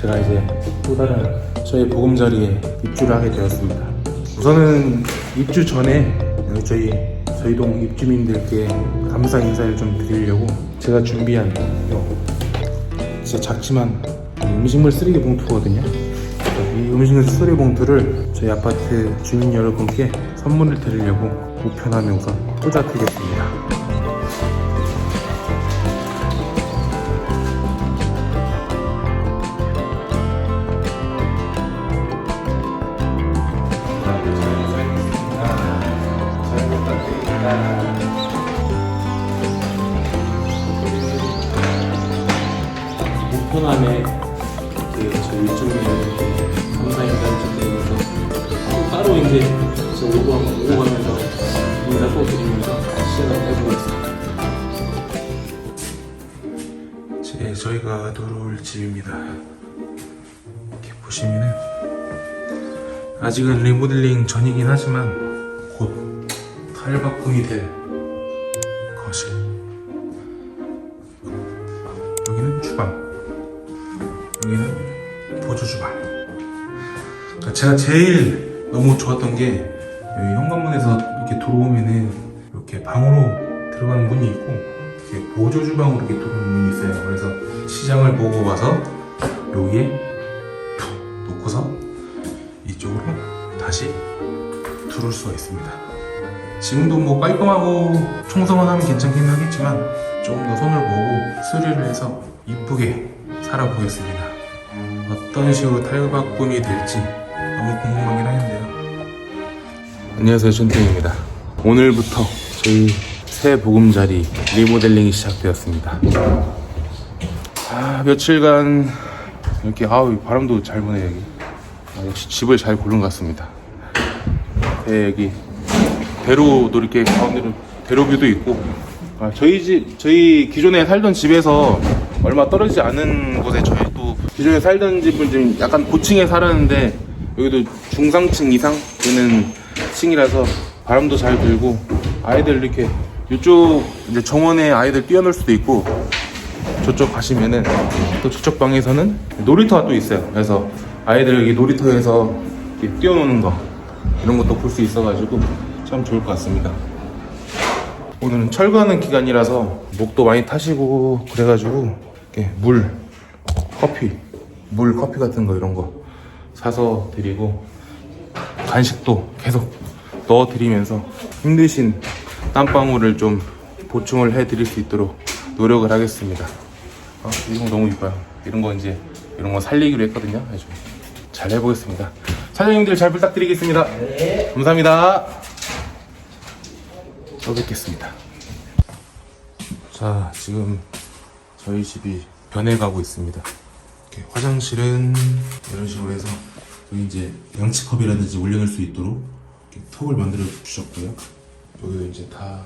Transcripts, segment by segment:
제가 이제 또 다른 저희 보금자리에 입주를 하게 되었습니다. 우선은 입주 전에 저희 저희 동 입주민들께 감사 인사를 좀 드리려고 제가 준비한 요 진짜 작지만 이 음식물 쓰레기 봉투거든요. 이 음식물 쓰레기 봉투를 저희 아파트 주민 여러분께 선물을 드리려고 우편함에 우선 꽂아드리겠습니다. 제 저희가 들어올 집입니다. 이렇게 보시면은 아직은 리모델링 전이긴 하지만 곧 탈바꿈이 될 거실. 여기는 주방. 여기는 보조 주방. 그러니까 제가 제일 너무 좋았던 게 여기 현관문에서 이렇게 들어오면은 이렇게 방으로 들어가는 문이 있고 이렇게 보조 주방으로 이렇게 들어오는 문이 있어요. 그래서 시장을 보고 와서 여기에 툭 놓고서 이쪽으로 다시 들어올 수가 있습니다. 지금도 뭐 깔끔하고 청소만 하면 괜찮긴 하겠지만 조금 더 손을 보고 수리를 해서 이쁘게 살아보겠습니다. 어떤 식으로 탈바꿈이 될지 너무 궁금하긴 하는데요. 안녕하세요, 전태입니다. 오늘부터 저희 새 보금자리 리모델링이 시작되었습니다. 아, 며칠간 이렇게 아우 바람도 잘 부네 여기. 아, 역시 집을 잘 고른 것 같습니다. 네, 여기 대로도 이렇게 가운데로 대로뷰도 있고 아, 저희 집 저희 기존에 살던 집에서 얼마 떨어지지 않은 곳에 저희 또 기존에 살던 집은 좀 약간 고층에 살았는데 여기도 중상층 이상 되는 층이라서 바람도 잘 불고 아이들 이렇게 이쪽 이제 정원에 아이들 뛰어놀 수도 있고 저쪽 가시면은 또 저쪽 방에서는 놀이터가 또 있어요. 그래서 아이들 여기 놀이터에서 이렇게 뛰어노는 거 이런 것도 볼 수 있어가지고 참 좋을 것 같습니다. 오늘은 철거하는 기간이라서 목도 많이 타시고 그래가지고 이렇게 물, 커피, 물, 커피 같은 거 이런 거 사서 드리고 간식도 계속 넣어드리면서 힘드신 땀방울을 좀 보충을 해 드릴 수 있도록 노력을 하겠습니다. 아, 이런 거 너무 이뻐요. 이런 거 이제 이런 거 살리기로 했거든요. 잘 해보겠습니다. 사장님들 잘 부탁드리겠습니다. 감사합니다. 또 뵙겠습니다. 자, 지금 저희 집이 변해가고 있습니다. 화장실은 이런 식으로 해서 이제 양치컵이라든지 올려놓을 수 있도록 턱을 만들어 주셨고요. 여기도 이제 다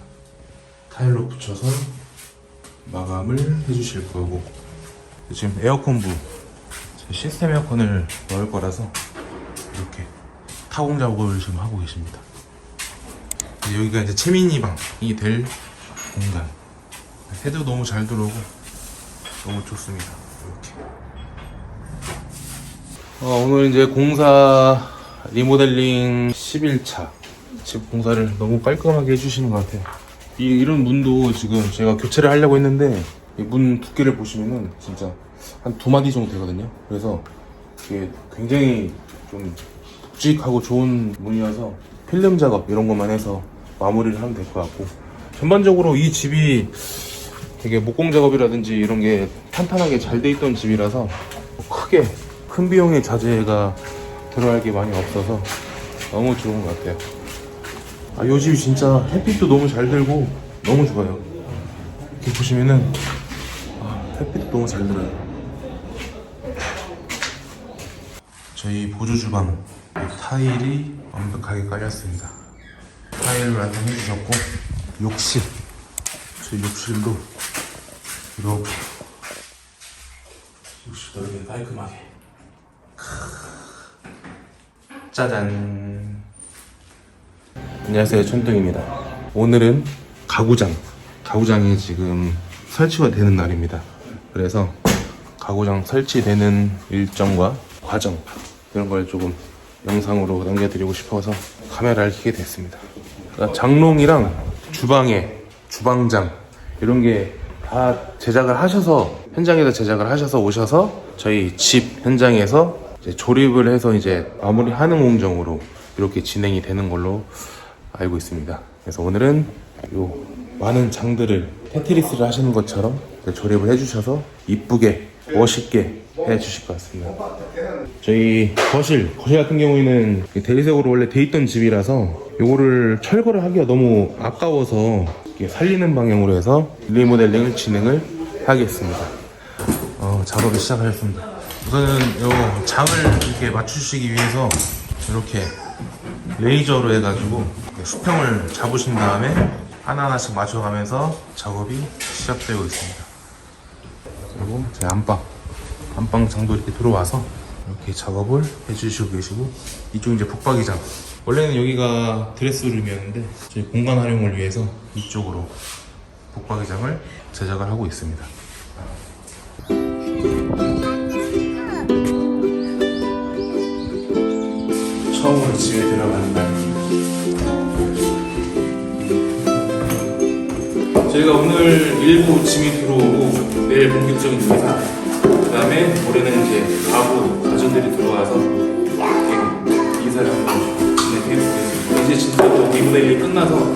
타일로 붙여서 마감을 해주실 거고 지금 에어컨부 제 시스템 에어컨을 넣을 거라서 이렇게 타공 작업을 지금 하고 계십니다. 이제 여기가 이제 채민이 방이 될 공간. 해도 너무 잘 들어오고 너무 좋습니다. 이렇게. 어, 오늘 이제 공사 리모델링 11차 집 공사를 너무 깔끔하게 해주시는 것 같아요. 이, 이런 문도 지금 제가 교체를 하려고 했는데 이 문 두께를 보시면은 진짜 한 두 마디 정도 되거든요. 그래서 이게 굉장히 좀 묵직하고 좋은 문이어서 필름 작업 이런 것만 해서 마무리를 하면 될 것 같고 전반적으로 이 집이 되게 목공 작업이라든지 이런 게 탄탄하게 잘 돼 있던 집이라서 크게 큰 비용의 자재가 들어갈 게 많이 없어서 너무 좋은 것 같아요. 아, 요 집이 진짜 햇빛도 너무 잘 들고 너무 좋아요. 이렇게 보시면은 아, 햇빛도 너무 잘 들어요. 저희 보조 주방 타일이 완벽하게 깔렸습니다. 타일을 완성해 주셨고 욕실 저희 욕실도 이렇게 욕실도 이렇게 깔끔하게 짜잔 안녕하세요. 천둥입니다. 오늘은 가구장. 가구장이 지금 설치가 되는 날입니다. 그래서 가구장 설치되는 일정과 과정 이런 걸 조금 영상으로 남겨드리고 싶어서 카메라를 켜게 됐습니다. 그러니까 장롱이랑 주방에 주방장 이런 게 다 제작을 하셔서 현장에서 제작을 하셔서 오셔서 저희 집 현장에서 조립을 해서 이제 마무리하는 공정으로 이렇게 진행이 되는 걸로 알고 있습니다. 그래서 오늘은 요 많은 장들을 테트리스를 하시는 것처럼 조립을 해주셔서 이쁘게 멋있게 해주실 것 같습니다. 저희 거실 거실 같은 경우에는 대리석으로 원래 돼 있던 집이라서 요거를 철거를 하기가 너무 아까워서 살리는 방향으로 해서 리모델링을 진행을 하겠습니다. 어, 작업을 시작하겠습니다. 우선은 요 장을 이렇게 맞추시기 위해서 이렇게 레이저로 해가지고 수평을 잡으신 다음에 하나하나씩 맞춰가면서 작업이 시작되고 있습니다. 그리고 제 안방 안방 장도 이렇게 들어와서 이렇게 작업을 해주시고 계시고 이쪽 이제 북박이장 원래는 여기가 드레스룸이었는데 저희 공간 활용을 위해서 이쪽으로 북박이장을 제작을 하고 있습니다. 처음으로 집에 들어가는 날. 저희가 오늘 일부 짐이 들어오고 내일 본격적인 공사 그 다음에 올해는 이제 가구 가전들이 들어와서 이렇게 이사를 한번 진행해보겠습니다 이제 진짜 또 리모델링이 끝나서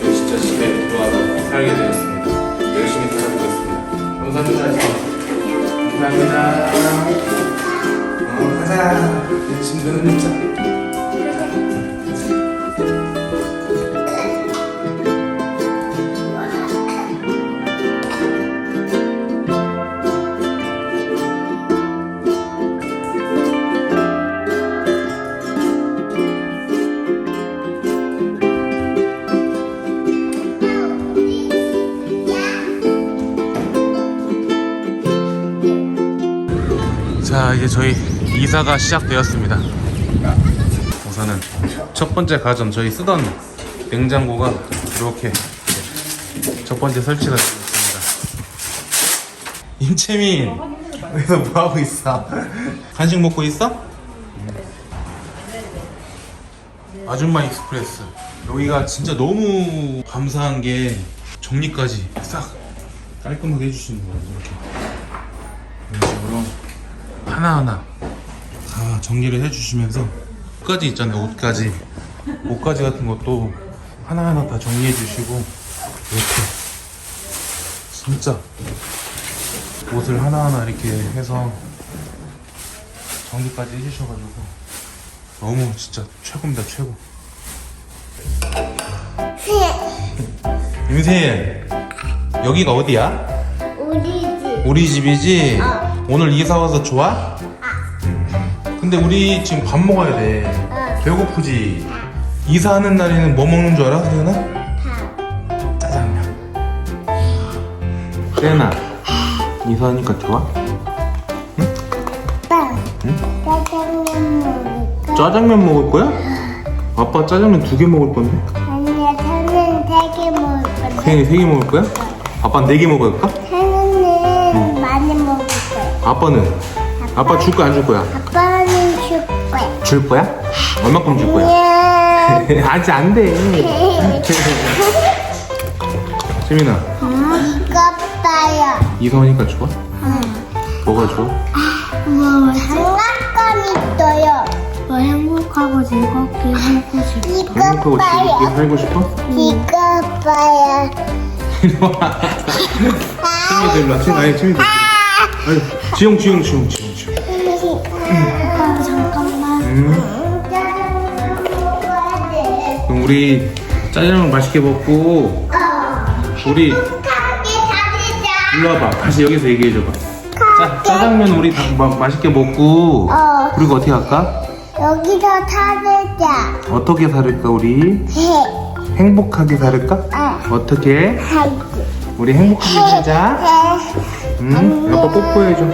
저희 진짜 집에 들어와서 살게 되었습니다 열심히 살아보겠습니다 끝나서 감사합니다 어, 가자 짐들은 눕자 자 이제 저희 이사가 시작되었습니다. 우선은 첫 번째 가전 저희 쓰던 냉장고가 이렇게 첫 번째 설치가 되었습니다. 임채민 여기서 뭐하고 있어? 간식 먹고 있어? 아줌마 익스프레스. 여기가 진짜 너무 감사한 게 정리까지 싹 깔끔하게 해주시는 거예요 이렇게. 이런 식으로 하나하나 다 정리를 해주시면서 옷까지 있잖아요 옷까지 옷까지 같은 것도 하나하나 다 정리해 주시고 이렇게 진짜 옷을 하나하나 이렇게 해서 정리까지 해주셔가지고 너무 진짜 최고입니다 최고 윤세인 여기가 어디야? 우리 집. 우리 집이지? 오늘 이사 와서 좋아? 근데 우리 지금 밥 먹어야 돼. 배고프지? 이사하는 날에는 뭐 먹는 줄 알아, 세연아? 밥. 짜장면. 세연아, 이사하니까 좋아? 빵. 짜장면 먹을까? 짜장면 먹을 거야? 아빠 짜장면 두 개 먹을 건데. 아니야, 저는 세개 먹을 건데. 세연이 세 개 먹을 거야? 아빠 네개 먹을까? 아빠는? 아빠 줄 거야, 안 줄 거야? 아빠는 줄 거야. 줄 거야? 얼마큼 줄 거야? 안녕. 아직 안 돼. 세민아, 이거 봐요. 이사하니까 좋아? 뭐가 좋아? 뭐 장난감 있어요. 뭐 행복하고 즐겁게 살고 싶어. 이거 행복하고 즐겁게 봐요. 살고 싶어? 이거 봐요. 친구들 일로 와. 친구, 아니, 친구들. 아니, 지용, 지용, 지용, 지용, 지용. 아, 잠깐만. 음, 짜장면 먹어야 돼. 그럼 우리 짜장면 맛있게 먹고, 우리. 일로 와봐. 다시 여기서 얘기해줘봐. 짜, 짜장면 우리 다 마, 맛있게 먹고, 어. 그리고 어떻게 할까? 여기서 타르자. 어떻게 살을까, 우리? 해. 행복하게 살을까? 아. 어떻게? 하기. 우리 행복하게 살자. 응? 아빠 뽀뽀해줘.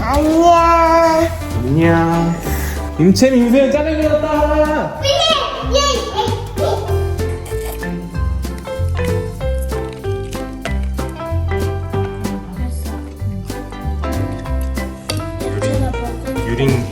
안녕. 안녕. 임채미 임세연 짜장면 왔다. 유린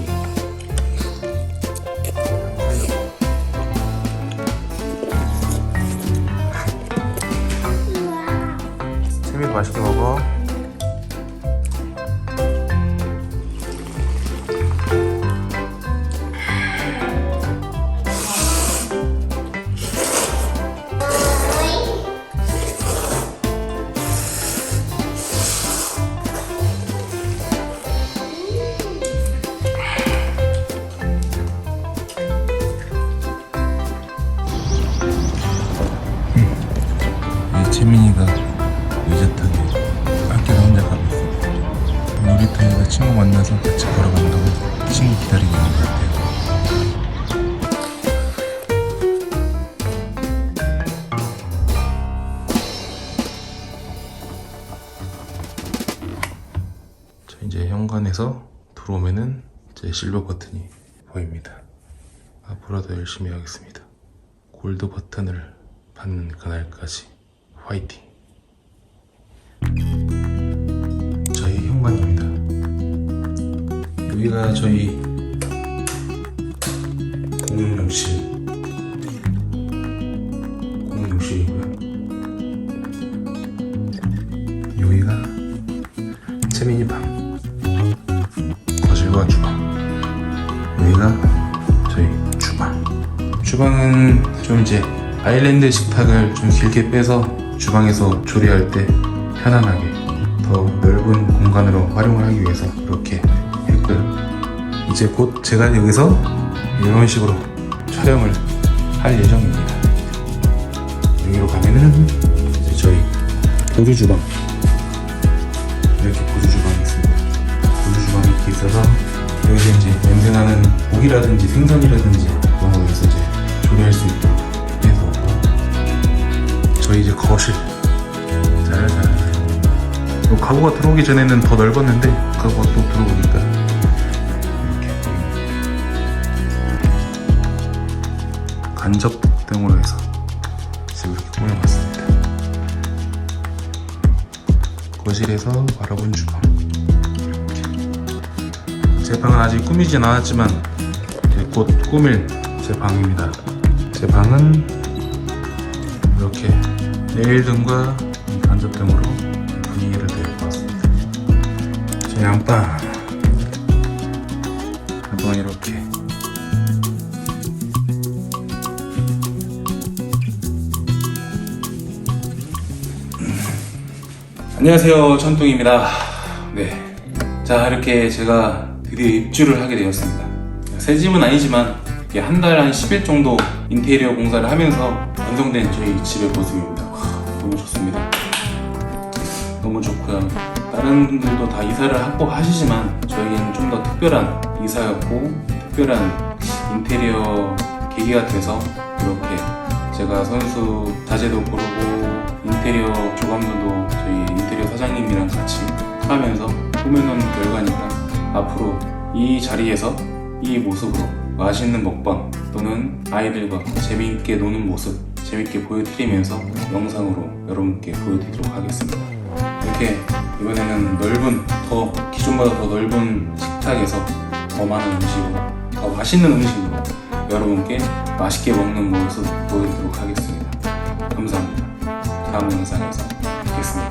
현관에서 들어오면은 제 실버 버튼이 보입니다. 앞으로도 열심히 하겠습니다. 골드 버튼을 받는 그날까지 화이팅! 저희 현관입니다. 여기가 저희 공용욕실 좀 이제 아일랜드 식탁을 좀 길게 빼서 주방에서 조리할 때 편안하게 더 넓은 공간으로 활용을 하기 위해서 이렇게 했고요. 이제 곧 제가 여기서 이런 식으로 촬영을 할 예정입니다. 여기로 가면은 이제 저희 보조 주방 이렇게 보조 주방이 있습니다. 보조 주방이 이렇게 있어서 여기서 이제 냄새나는 고기라든지 생선이라든지 조리할 수 있도록 해서 저희 이제 거실 짜라짜라 요 가구가 들어오기 전에는 더 넓었는데 가구가 또 들어오니까 이렇게. 간접 등으로 해서 지금 이렇게 꾸며봤습니다. 거실에서 바라본 주방. 제 방은 아직 꾸미진 않았지만 곧 꾸밀 제 방입니다. 제 방은 이렇게 레일 등과 간접 등으로 분위기를 내봤습니다. 제 안방 안방 이렇게 안녕하세요 천둥입니다. 네, 자 이렇게 제가 드디어 입주를 하게 되었습니다. 새 집은 아니지만 한 달 한 10일 정도 인테리어 공사를 하면서 완성된 저희 집의 모습입니다. 와, 너무 좋습니다. 너무 좋고요. 다른 분들도 다 이사를 하고 하시지만 저희는 좀 더 특별한 이사였고 특별한 인테리어 계기가 돼서 이렇게 제가 선수 자재도 고르고 인테리어 조감도도 저희 인테리어 사장님이랑 같이 하면서 꾸며놓은 결과니까 앞으로 이 자리에서 이 모습으로 맛있는 먹방 또는 아이들과 재미있게 노는 모습 재밌게 보여드리면서 영상으로 여러분께 보여드리도록 하겠습니다. 이렇게 이번에는 넓은 더 기존보다 더 넓은 식탁에서 더 많은 음식으로 더 맛있는 음식으로 여러분께 맛있게 먹는 모습 보여드리도록 하겠습니다. 감사합니다. 다음 영상에서 뵙겠습니다.